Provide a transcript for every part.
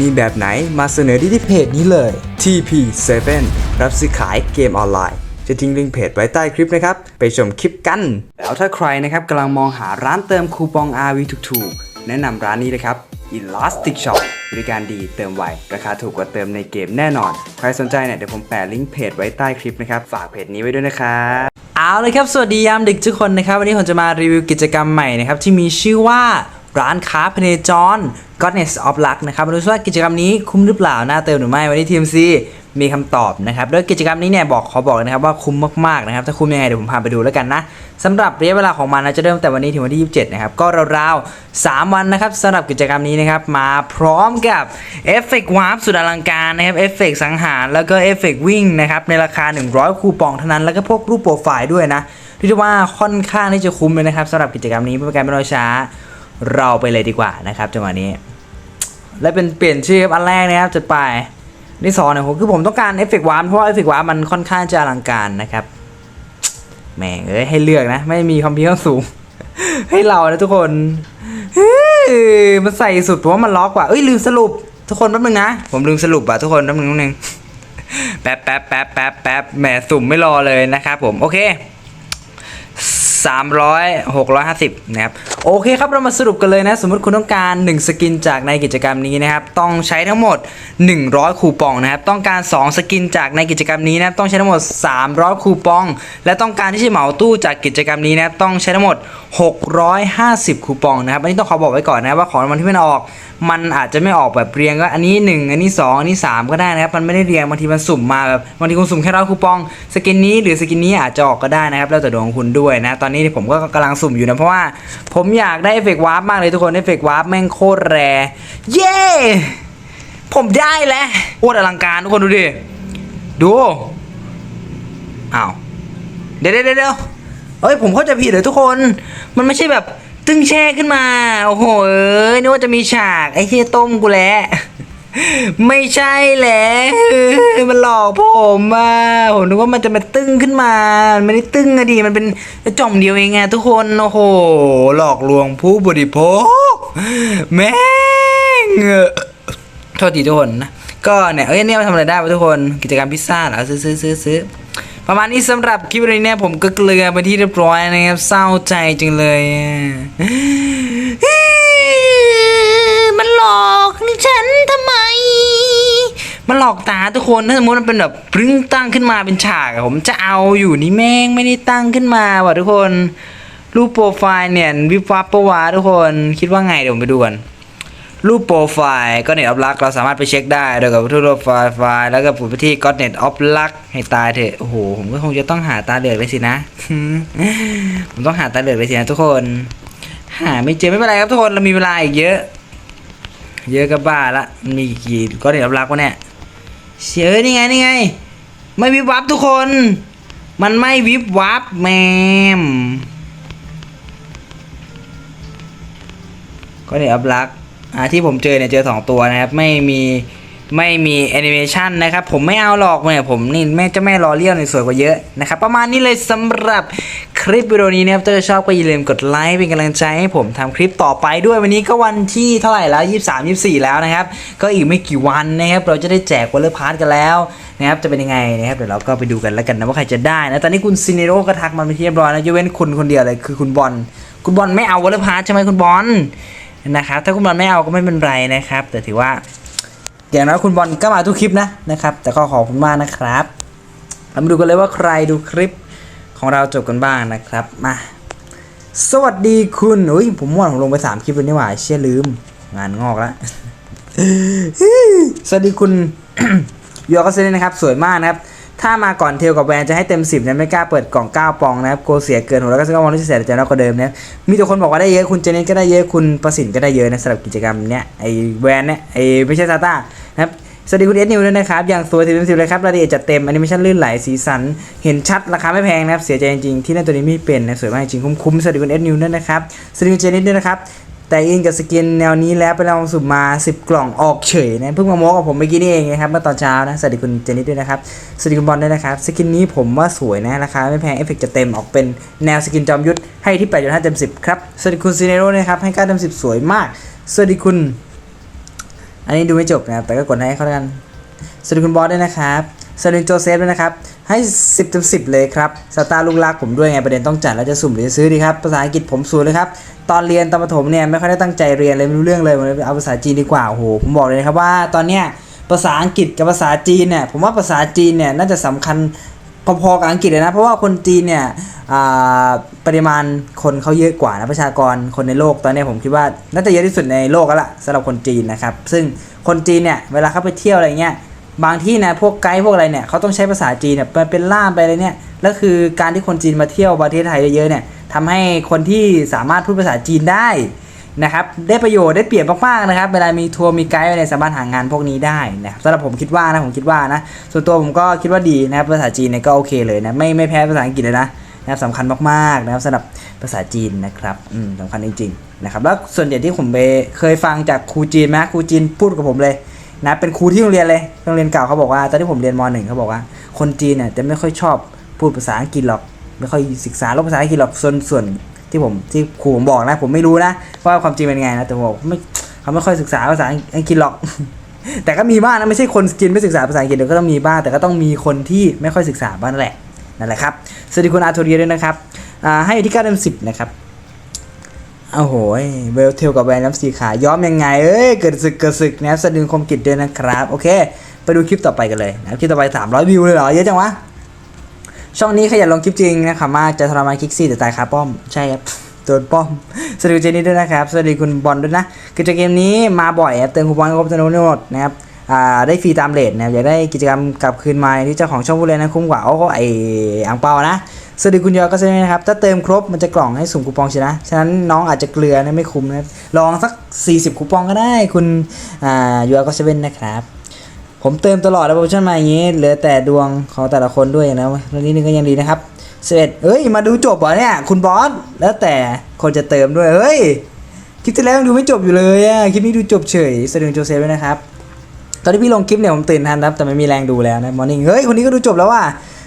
มีแบบไหนมาเสนอที่ที่เพจนี้เลย TP7 รับซื้อขายเกมออนไลน์ จะทิ้งลิงก์เพจไว้ใต้คลิปนะครับ ไปชมคลิปกัน แล้วถ้าใครนะครับกำลังมองหาร้านเติมคูปอง RV ถูกๆ แนะนำร้านนี้เลยครับ Elastic Shop บริการดีเติมไว ราคาถูกกว่าเติมในเกมแน่นอน ใครสนใจเนี่ยเดี๋ยวผมแปะลิงก์เพจไว้ใต้คลิปนะครับ ฝากเพจนี้ไว้ด้วยนะครับเอาเลยครับ สวัสดียามดึกทุกคนนะครับ วันนี้ผมจะมารีวิวกิจกรรมใหม่นะครับ ที่มีชื่อว่า ร้านค้าพเนจร Godness of Luck นะครับมาดูซิว่ากิจกรรมนี้คุ้มหรือเปล่าน่าเติมหรือไม่วันนี้ TMC มีคำตอบนะครับโดยกิจกรรมนี้เนี่ยบอกขอบอกเลยนะครับว่าคุ้มมากๆนะครับถ้าคุ้มยังไงเดี๋ยวผมพาไปดูแล้วกันนะสำหรับระยะเวลาของมันนะจะเริ่มแต่วันนี้ถึงวันที่ 27 นะครับก็ราวๆ3วันนะครับสำหรับกิจกรรมนี้นะครับมาพร้อมกับเอฟเฟกต์วาร์ปสุดอลังการนะครับเอฟเฟกต์สังหารแล้วก็เอฟเฟกต์วิ่งนะครับในราคา 100 คูปองเท่านั้นแล้วก็พวกรูปโปรไฟล์ด้วยนะเรียกว่าค่อนข้างที่จะคุ้มเลยนะครับสำหรับกิจกรรมนี้เพื่อการไม่รอช้า เราไปเลยดีกว่านะครับจังหวะนี้ และเป็นเปลี่ยนชื่อครับอันแรกนะครับจะไปที่สองเนี่ยผมคือผมต้องการเอฟเฟกต์วาร์ปเพราะว่าเอฟเฟกต์วาร์ปมันค่อนข้างจะอลังการนะครับแหม่งเอ้ยให้เลือกนะ ไม่มีคอมพิเตอร์สูง ให้เรานะทุกคนเฮ้ยมันใส่สุดเพราะว่ามันล็อกว่ะเอ้ยลืมสรุป ทุกคนแป๊บนึงนะ ผมลืมสรุปอะทุกคนแป๊บนึงแป๊บนึงแป๊บแป๊บแป๊บแป๊บแป๊บแหมสุ่มไม่รอเลยนะครับผมโอเค 300 650นะครับโอเคครับเรามาสรุปกันเลยนะ สมมติคุณต้องการ 1 สกินจากในกิจกรรมนี้นะครับ ต้องใช้ทั้งหมด 100 คูปองนะครับ ต้องการ 2 สกินจากในกิจกรรมนี้นะครับต้องใช้ทั้งหมด 300 คูปอง และต้องการที่จะเหมาตู้จากกิจกรรมนี้นะครับต้องใช้ทั้งหมด 650 คูปองนะครับอันนี้ต้องขอบอกไว้ก่อนนะว่าของรางวัลที่มันออก มันอาจจะไม่ออกแบบเรียงก็อันนี้ 1 อันนี้ 2 อันนี้ 3 ก็ได้นะครับมันไม่ได้เรียงบางทีมันสุ่มมาแบบบางทีคุณสุ่มแค่ร้อยคูปอง สกินนี้หรือสกินนี้อาจจะออกก็ได้นะครับแล้วแต่ดวงของคุณด้วยนะตอนนี้ผมก็กำลังสุ่มอยู่นะ เพราะว่าผมอยากได้เอฟเฟกต์วาร์ปมากเลยทุกคนเอฟเฟกต์วาร์ปแม่งโคตรแรเย้ผมได้แล้วโคตรอลังการทุกคนดูดิ ดูอ้าวเดี๋ยวเดี๋ยวเดี๋ยวเอ้ยผมเข้าใจผิดเลยทุกคน มันไม่ใช่แบบตึงแช่ขึ้นมา โอ้โหยนึกว่าจะมีฉากไอ้เฮียต้มกูแล้ว ไม่ใช่แหละมันหลอกผมอะผมนึกว่ามันจะมาตึ้งขึ้นมามันไม่ได้ตึงอะดิมันเป็นจ่อมเดียวเองไงทุกคนโอ้โหหลอกลวงผู้บริโภคแม่งโทษทีทุกคนนะก็เนี่ยเอ้ยเนี่ยมาทำอะไรได้วะทุกคนกิจกรรมพิซซ่าเหรอซื้อซื้อซื้อซื้อประมาณนี้สำหรับคลิปนี้เนี่ยผมก็เกลือไปที่เรียบร้อยนะครับเศร้าใจจังเลย อะมันหลอกฉันทำไม มันหลอกตาทุกคนถ้าสมมติมันเป็นแบบปรึ้งตั้งขึ้นมาเป็นฉากผมจะเอาอยู่นี่แม่งไม่ได้ตั้งขึ้นมาว่ะทุกคน รูปโปรไฟล์เนี่ยวิบวับปะวะทุกคนคิดว่าไงเดี๋ยวไปดูกันรูปโปรไฟล์ก็เน็ตออฟลักเราสามารถไปเช็คได้โดยกับรูปโปรไฟล์ไฟล์แล้วก็ปุ่มไปที่ก็เน็ตออฟลักให้ตายเถอะโอ้โหผมก็คงจะต้องหาตาเหลือกเลยสินะ ผมต้องหาตาเหลือกเลยสินะทุกคน หาไม่เจอไม่เป็นไรครับทุกคนเรามีเวลาอีกเยอะ เยอะก็บ้าละมันมีกี่ก็เน็ตออฟลักวะเนี่ยเชื่อนี่ไงนี่ไง ไม่วิบวับทุกคน มันไม่วิบวับแมมก็เน็ตออฟลักอ่าที่ผมเจอเนี่ยเจอสองตัวนะครับไม่มีไม่มีแอนิเมชันนะครับ ผมไม่เอาหรอกเนี่ยผมนี่แม่จะแม่รอเลี้ยวในสวยกว่าเยอะนะครับ ประมาณนี้เลยสำหรับ คลิปวิดีโอนี้นะครับถ้าชอบก็อย่าลืมกดไลค์เป็นกำลังใจให้ผมทำคลิปต่อไปด้วยวันนี้ก็วันที่เท่าไหร่แล้ว 23 24 แล้วนะครับ ก็อีกไม่กี่วันนะครับเราจะได้แจกวอลเลย์พาร์ทกันแล้วนะครับจะเป็นยังไงนะครับเดี๋ยวเราก็ไปดูกันแล้วกันนะว่าใครจะได้นะตอนนี้คุณซินเนโรก็ทักมาเป็นที่เรียบร้อยนะยกเว้นคุณคนเดียวเลยคือคุณบอลคุณบอลไม่เอาวอลเลย์พาร์ทใช่ไหมคุณบอลนะครับถ้าคุณบอลไม่เอาก็ไม่เป็นไรนะครับ แต่ถือว่าอย่างน้อยคุณบอลก็มาทุกคลิปนะนะครับแต่ก็ขอบคุณมากนะครับเรามาดูกันเลยว่าใครดูคลิป ของเราจบกันบ้างนะครับมาสวัสดีคุณอุ้ยผมม่วนผมลงไป3คลิปเลยนี่หว่าเชี่ยลืม งานงอกแล้วสวัสดีคุณยอร์กเซนนะครับ สวยมากนะครับ ถ้ามาก่อนเทลกับแวนจะให้เต็ม 10นะไม่กล้าเปิดกล่อง 9 ปองนะครับโกเสียเกินหัวแล้วก็ซื้อกล่องที่เสียแต่น้อยกว่าเดิมนะมีแต่คนบอกว่าได้เยอะคุณเจเน็ตก็ได้เยอะคุณประสิทธิ์ก็ได้เยอะนะสำหรับกิจกรรมเนี้ยไอแวนเนี้ยไอไม่ใช่ซาต้านะครับ สวัสดีคุณเอสนิวด้วยนะครับ อย่างสวยสิบเต็มสิบเลยครับรายละเอียดจัดเต็มแอนิเมชันลื่นไหลสีสัน เห็นชัดราคาไม่แพงนะครับ เสียใจจริงๆ ที่เล่นตัวนี้ไม่เป็นนะสวยมากจริงคุ้มๆสวัสดีคุณเอสนิวด้วยนะครับสวัสดีคุณเจนิสด้วยนะครับแต่อินกับสกินแนวนี้แล้วไปลองสุ่มมา 10 กล่องออกเฉยนะเพิ่งมาโมกับผมเมื่อกี้นี่เองนะครับเมื่อตอนเช้านะสวัสดีคุณเจนิสด้วยนะครับสวัสดีคุณบอลด้วยนะครับสกินนี้ผมว่าสวยนะราคาไม่แพงเอฟเฟกต์จะเต็มออกเป็นแนวสกินจอมยุทธให้ที่8.5เต็ม10ครับสวัสดีคุณซีเนโร่นะครับให้9เต็ม10 สวยมากสวัสดีคุณ อันนี้ดูไม่จบนะครับ แต่ก็กดให้เขาแล้วกัน สวัสดีคุณบอสด้วยนะครับสวัสดีโจเซฟด้วยนะครับ ให้ 10เต็ม10 เลยครับ สตาร์ลูกรักผมด้วยไงประเด็นต้องจัดแล้วจะสุ่มหรือจะซื้อดีครับ ภาษาอังกฤษผมสูนเลยครับ ตอนเรียนตอนประถมเนี่ยไม่ค่อยได้ตั้งใจเรียนเลยไม่รู้เรื่องเลยเลยเอาภาษาจีนดีกว่าโอ้โหผมบอกเลยนะครับว่าตอนเนี้ยภาษาอังกฤษกับภาษาจีนเนี่ยผมว่าภาษาจีนเนี่ยน่าจะสำคัญพอๆกับอังกฤษเลยนะ เพราะว่าคนจีนเนี่ย ปริมาณคนเขาเยอะกว่านะประชากรคนในโลกตอนนี้ผมคิดว่าน่าจะเยอะที่สุดในโลกแล้วล่ะสำหรับคนจีนนะครับ ซึ่งคนจีนเนี่ยเวลาเขาไปเที่ยวอะไรเงี้ยบางที่นะพวกไกด์พวกอะไรเนี่ยเขาต้องใช้ภาษาจีนเนี่ยเป็นเป็นล่ามไปอะไรเนี่ยแล้วคือการที่คนจีนมาเที่ยวประเทศไทยเยอะๆเนี่ยทำให้คนที่สามารถพูดภาษาจีนได้นะครับได้ประโยชน์ได้เปรียบมากๆนะครับเวลามีทัวร์มีไกด์เนี่ยสามารถหางานพวกนี้ได้นะครับสำหรับผมคิดว่านะผมคิดว่านะส่วนตัวผมก็คิดว่าดีนะครับภาษาจีนเนี่ยก็โอเคเลยนะไม่ไม่แพ้ภาษาอังกฤษเลยนะ นะครับสำคัญมากๆนะครับสำหรับภาษาจีนนะครับสำคัญจริงๆนะครับแล้วส่วนใหญ่ที่ผมไปเคยฟังจากครูจีนไหมครูจีนพูดกับผมเลยนะเป็นครูที่โรงเรียนเลยโรงเรียนเก่าเขาบอกว่าตอนที่ผมเรียนมหนึ่งเขาบอกว่า คนจีนเนี่ยจะไม่ค่อยชอบพูดภาษาอังกฤษหรอก ไม่ค่อยศึกษาโลกภาษาอังกฤษหรอกส่วนส่วนที่ผมที่ครูผมบอกนะ ผมไม่รู้นะว่าความจริงเป็นไงนะแต่ผมบอกไม่เขาไม่ค่อยศึกษาภาษาอังกฤษหรอก แต่ก็มีบ้างนะไม่ใช่คนจีนไม่ศึกษาภาษาอังกฤษเดี๋ยวก็ต้องมีบ้างแต่ก็ต้องมีคนที่ไม่ค่อยศึกษาบ้างแหละ นั่นแหละครับสวัสดีคุณอาโทเรียด้วยนะครับให้อยู่ที่9เต็ม10นะครับโอ้โหเวลเทลกับแวนน้ำสีขาย้อมยังไงเอ้ยเกิดศึกเกิดศึกนะครัสะดึงคมกิจด้วยนะครับโอเค ไปดูคลิปต่อไปกันเลยนะคลิปต่อไป 300 วิวเลยเหรอเยอะจังวะช่องนี้ขยันลงคลิปจริงนะครับมากจะทรมานคลิกซี่แต่ตายคาป้อมใช่ครับโดนป้อมสวัสดีเจนี่ด้วยนะครับสวัสดีคุณบอลด้วยนะกิจกมนี้มาบ่อยครับเติมคูปองครบจำนวนหมดนะครับ ได้ฟรีตามเลทนะครับอยากได้กิจกรรมกลับคืนมาที่เจ้าของช่องพูดเลยนะคุ้มกว่าโอ้โหไออังเปานะสวัสดีคุณยอก็ใช่ไหมนะครับ ถ้าเติมครบมันจะกล่องให้สุ่มคูปองใช่นะ ฉะนั้นน้องอาจจะเกลือนะไม่คุ้มนะลองสัก 40 คูปองก็ได้คุณอ่ายอก็ใช่นะครับ ผมเติมตลอดแล้วโปรโมชั่นมาอย่างนี้ เหลือแต่ดวงของแต่ละคนด้วยนะแล้วนี้นึงก็ยังดีนะครับเสร็จเอ้ย มาดูจบเหรอเนี่ย คุณบอส แล้วแต่คนจะเติมด้วย เฮ้ย คลิปที่แล้วยังดูไม่จบอยู่เลยอะคลิปนี้ดูจบเฉย สวัสดีคุณโจเซฟด้วยนะครับ ตอนที่พี่ลงคลิปเนี่ยผมตื่นทันครับแต่ไม่มีแรงดูแล้วนะมอร์นิ่งเฮ้ยคนนี้ก็ดูจบแล้วว่ะ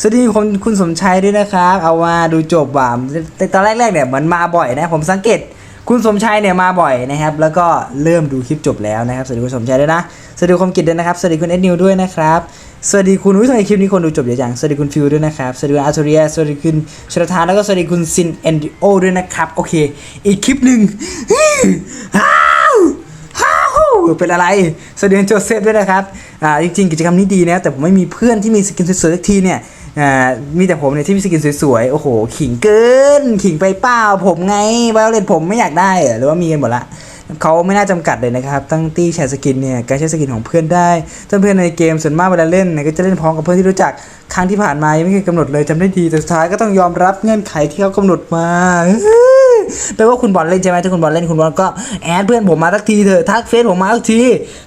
สวัสดีคุณคุณสมชัยด้วยนะครับ เอามาดูจบว่ะแต่ตอนแรกๆเนี่ยเหมือนมาบ่อยนะผมสังเกตคุณสมชัยเนี่ยมาบ่อยนะครับ แล้วก็เริ่มดูคลิปจบแล้วนะครับสวัสดีคุณสมชัยด้วยนะสวัสดีคุณกิตด้วยนะครับสวัสดีคุณเอ็ดนิวด้วยนะครับสวัสดีคุณอุ้ยทำไมคลิปนี้คนดูจบเยอะจังสวัสดีคุณฟิวด้วยนะครับสวัสดีคุณอาร์เรียสวัสดีคุณชลทานแล้วก็สวัสดีคุณซินเอนดิโอด้วยนะครับโอเค อีกคลิปหนึ่ง เป็นอะไรสวัสดีโจเซฟด้วยนะครับอ่าจริงๆกิจกรรมนี้ดีนะแต่ผมไม่มีเพื่อนที่มีสกินสวยๆสักทีเนี่ยอ่ามีแต่ผมเนี่ยที่มีสกินสวยๆโอ้โห ขิงเกิน ขิงไปเปล่าผมไงไวโอเลตผมไม่อยากได้หรือว่ามีกันหมดละ เขาไม่น่าจำกัดเลยนะครับ ตั้งตี้แชร์สกินเนี่ยการใช้สกินของเพื่อนได้ถ้าเพื่อนในเกมส่วนมากเวลาเล่นเนี่ยก็จะเล่นพร้อมกับเพื่อนที่รู้จักครั้งที่ผ่านมายังไม่เคยกำหนดเลยจำได้ดีแต่สุดท้ายก็ต้องยอมรับเงื่อนไขที่เขากำหนดมาแปลว่าคุณบอลเล่นใช่ไหมถ้าคุณบอลเล่นคุณบอลก็แอดเพื่อนผมมาสักทีเถอะทักเฟซผมมาสักที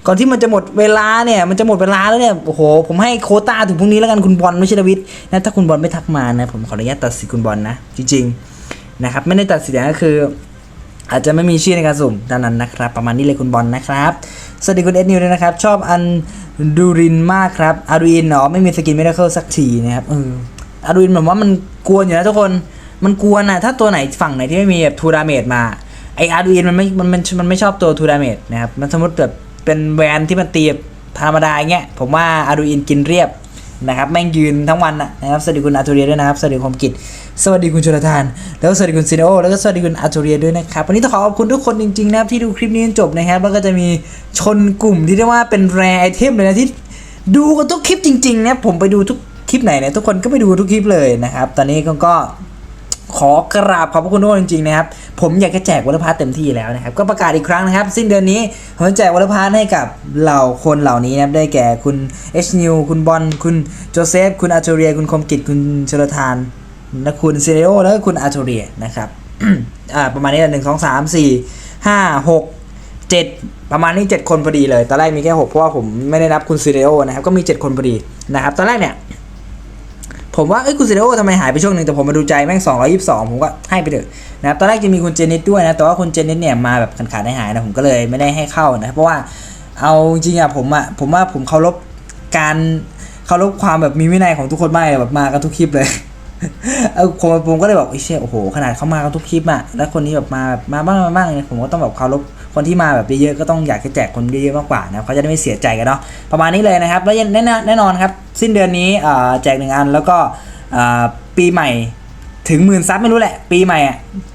ก่อนที่มันจะหมดเวลาเนี่ยมันจะหมดเวลาแล้วเนี่ยโอ้โหผมให้โคต้าถึงพรุ่งนี้แล้วกันคุณบอลไม่ใช่ดวิดนะถ้าคุณบอลไม่ทักมานะผมขออนุญาตตัดสิทธิ์คุณบอลนะจริงๆนะครับไม่ได้ตัดสิทธิ์นะก็คือ อาจจะไม่มีชื่อในการสุ่มดังนั้นนะครับ ประมาณนี้เลยคุณบอลนะครับสวัสดีคุณเอ็ดนิวด้วยนะครับ ชอบอันดูรินมากครับอาดูอินเนาะไม่มีสกินไม่ได้เข้าสักทีนะครับเอออาดูอินผมว่ามันกวนอยู่นะทุกคนมันกวนนะถ้าตัวไหนฝั่งไหนที่ไม่มีแบบทูดาเมจมาไออาดูอินมันไม่มันมันมันไม่ชอบตัวทูดาเมจนะครับมันสมมติแบบเป็นแวนที่มันตีแบธรรมดาเงี้ยผมว่าอาดูอินกินเรียบ นะครับแม่งยืนทั้งวันนะครับสวัสดีคุณอาตูเรียด้วยนะครับสวัสดีความกิจสวัสดีคุณชลทาน แล้วสวัสดีคุณซีโอแล้วก็สวัสดีคุณอาตูเรียด้วยนะครับวันนี้ต้องขอขอบคุณทุกคนจริงๆนะครับที่ดูคลิปนี้จนจบนะครับแล้วก็จะมีชนกลุ่มที่เรียกว่าเป็นแรไอเทมเลยนะที่ดูกันทุกคลิปจริงๆนะผมไปดูทุกคลิปไหนเนี่ยทุกคนก็ไปดูทุกคลิปเลยนะครับตอนนี้ก็ ขอกราบขอบพระคุณทุกคนจริงๆนะครับ ผมอยากจะแจกวอลพาร์ตเต็มที่แล้วนะครับ ก็ประกาศอีกครั้งนะครับ สิ้นเดือนนี้ผมจะแจกวอลพาร์ตให้กับเหล่าคนเหล่านี้นะครับ ได้แก่คุณเอชนิวคุณบอลคุณโจเซฟ คุณอาร์โทเรีย คุณคมกิจคุณชลทานและคุณเซเรโอแล้วก็คุณอาร์โทเรียนะครับอ่าประมาณนี้แหละหนึ่งสองสามสี่ห้าหกเจ็ดประมาณนี้เจ็ดคนพอดีเลย ตอนแรกมีแค่หกเพราะว่าผมไม่ได้นับคุณซิเรโอนะครับ ก็มีเจ็ดคนพอดีนะครับ ตอนแรกเนี่ย ผมว่าเอ้ยคุณซิเดโอทำไมหายไปช่วงหนึ่งแต่ผมมาดูใจแม่ง 222 ผมก็ให้ไปเถอะนะครับตอนแรกจะมีคุณเจนิตด้วยนะ แต่ว่าคุณเจนิตเนี่ยมาแบบขาดขาดหายนะผมก็เลยไม่ได้ให้เข้านะ เพราะว่าเอาจริงอะผมอะผมว่าผมเคารพการเคารพความแบบมีวินัยของทุกคนมากแบบมากันทุกคลิปเลย เออผมผมก็เลยบอกไอ้เชี่ยโอ้โหขนาดเขามากันทุกคลิปอะแล้วคนนี้แบบมาแบบมาบ้างมาบ้างเนี่ยผมก็ต้องแบบเคารพคนที่มาแบบเยอะๆก็ต้องอยากจะแจกคนเยอะๆมากกว่านะเขาจะได้ไม่เสียใจกันเนาะประมาณนี้เลยนะครับ แล้วแน่นอนแน่นอนครับ สิ้นเดือนนี้แจกหนึ่งอันแล้วก็ปีใหม่ถึงหมื่นซับไม่รู้แหละ ปีใหม่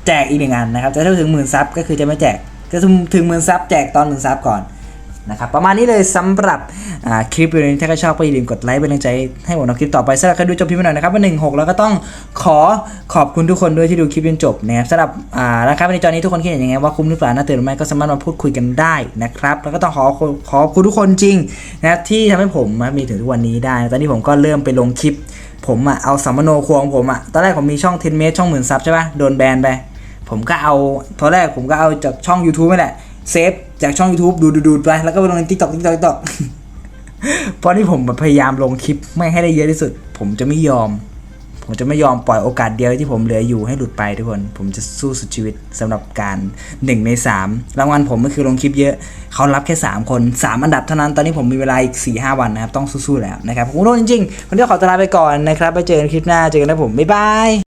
แจกอีกหนึ่งอันนะครับแต่ถ้าถึงหมื่นซับก็คือจะไม่แจกก็ถึงหมื่นซับแจกตอนหมื่นซับก่อน นะครับประมาณนี้เลยสำหรับคลิปวิดีโอนี้ถ้าใครชอบก็อย่าลืมกดไลค์เป็นกำลังใจให้ผมทำคลิปต่อไปสำหรับใครดูจบพิมพ์มาหน่อยนะครับวันหนึ่งหกแล้วก็ต้องขอขอบคุณทุกคนด้วยที่ดูคลิปจนจบนะครับสำหรับอ่านะครับในจอนี้ทุกคนคิดเห็นยังไงว่าคุ้มหรือเปล่าน่าตื่นหรือไม่ก็สามารถมาพูดคุยกันได้นะครับแล้วก็ต้องขอขอบคุณทุกคนจริงนะครับที่ทำให้ผมนะมีถึงทุกวันนี้ได้ ตอนนี้ผมก็เริ่มไปลงคลิป ผมอะเอาสัมมโนครัวของผมอะตอนแรกผมมีช่อง10เมตช่องหมื่นซับใช่ปะโดนแบนไปผมก็เอาตอนแรกผมก็เอาจากช่อง YouTube นี่แหละ เซฟจากช่อง YouTube ดูดูดูไป แล้วก็ไปลงใน TikTok TikTok TikTok เพราะนี่ผมพยายามลงคลิปไม่ให้ได้เยอะที่สุด ผมจะไม่ยอม ผมจะไม่ยอมปล่อยโอกาสเดียวที่ผมเหลืออยู่ให้หลุดไปทุกคน ผมจะสู้สุดชีวิตสำหรับการ1ใน3รางวัลผมก็คือลงคลิปเยอะเขารับแค่ 3 คน 3 อันดับเท่านั้นตอนนี้ผมมีเวลาอีก 4-5 วันนะครับ ต้องสู้ๆแล้วนะครับผมขอบคุณจริงๆวันนี้ขอตลาไปก่อนนะครับไปเจอกันคลิปหน้าเจอกันนะผมบ๊ายบาย